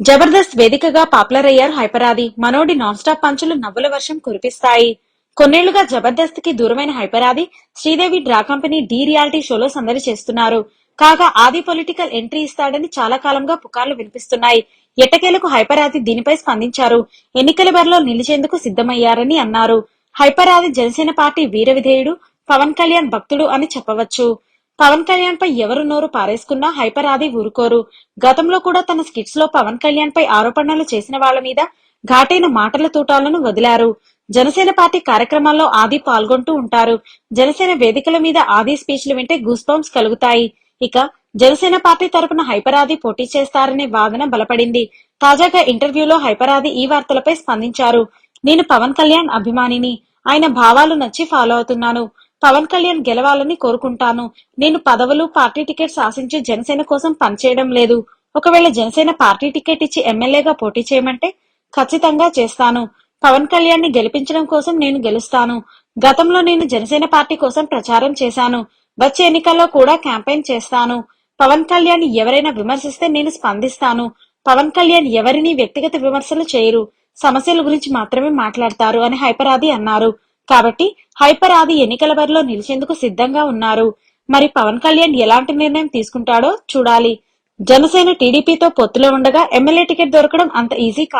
జబర్దస్త్ వేదికగా పాపులర్ అయ్యారు Hyper Aadi. మనోడి non stop పంచులు నవ్వుల వర్షం కురిపిస్తాయి. కొన్నేళ్ళుగా జబర్దస్త్కి దూరమైన Hyper Aadi Sridevi drama company the reality షోలో సందడి చేస్తున్నారు. కాగా ఆది పొలిటికల్ ఎంట్రీ ఇస్తాడని చాలా కాలంగా పుకార్లు వినిపిస్తున్నాయి. ఎట్టకేలకు హైపరాది దీనిపై స్పందించారు. ఎన్నికల బరిలో నిలిచేందుకు సిద్ధమయ్యారని అన్నారు. హైపరాది జనసేన పార్టీ వీర విధేయుడు పవన్ కళ్యాణ్ భక్తుడు అని చెప్పవచ్చు. పవన్ కళ్యాణ్ పై ఎవరు నోరు పారేసుకున్నా హైపర్ ఆది ఊరుకోరు. గతంలో కూడా తన స్కిట్స్లో పవన్ కళ్యాణ్ పై ఆరోపణలు చేసిన వాళ్ళ మీద ఘాటైన మాటల తూటాలను వదిలారు. జనసేన పార్టీ కార్యక్రమాల్లో ఆది పాల్గొంటూ ఉంటారు. జనసేన వేదికల మీద ఆది స్పీచ్లు వింటే గూస్ బంప్స్ కలుగుతాయి. ఇక జనసేన పార్టీ తరపున హైపరాది పోటీ చేస్తారనే వాదన బలపడింది. తాజాగా ఇంటర్వ్యూలో హైపరాది ఈ వార్తలపై స్పందించారు. నేను పవన్ కళ్యాణ్ అభిమానిని. ఆయన భావాలు నచ్చి ఫాలో అవుతున్నాను. పవన్ కళ్యాణ్ గెలవాలని కోరుకుంటాను. నేను పదవులు పార్టీ టికెట్స్ ఆశించి జనసేన కోసం పనిచేయడం లేదు. ఒకవేళ జనసేన పార్టీ టికెట్ ఇచ్చి ఎమ్మెల్యేగా పోటీ చేయమంటే ఖచ్చితంగా చేస్తాను. పవన్ కళ్యాణ్ని గెలిపించడం కోసం నేను గెలుస్తాను. గతంలో నేను జనసేన పార్టీ కోసం ప్రచారం చేశాను. వచ్చే ఎన్నికల్లో కూడా క్యాంపెయిన్ చేస్తాను. పవన్ కళ్యాణ్ ఎవరైనా విమర్శిస్తే నేను స్పందిస్తాను. పవన్ కళ్యాణ్ ఎవరిని వ్యక్తిగత విమర్శలు చేయరు. సమస్యల గురించి మాత్రమే మాట్లాడతారు అని హైపరాది అన్నారు. కాబట్టి హైపరాది ఎన్నికల బరిలో నిలిచేందుకు సిద్ధంగా ఉన్నారు. మరి పవన్ కళ్యాణ్ ఎలాంటి నిర్ణయం తీసుకుంటాడో చూడాలి. జనసేన టీడీపీతో పొత్తులో ఉండగా ఎమ్మెల్యే టికెట్ దొరకడం అంత ఈజీ కాదు.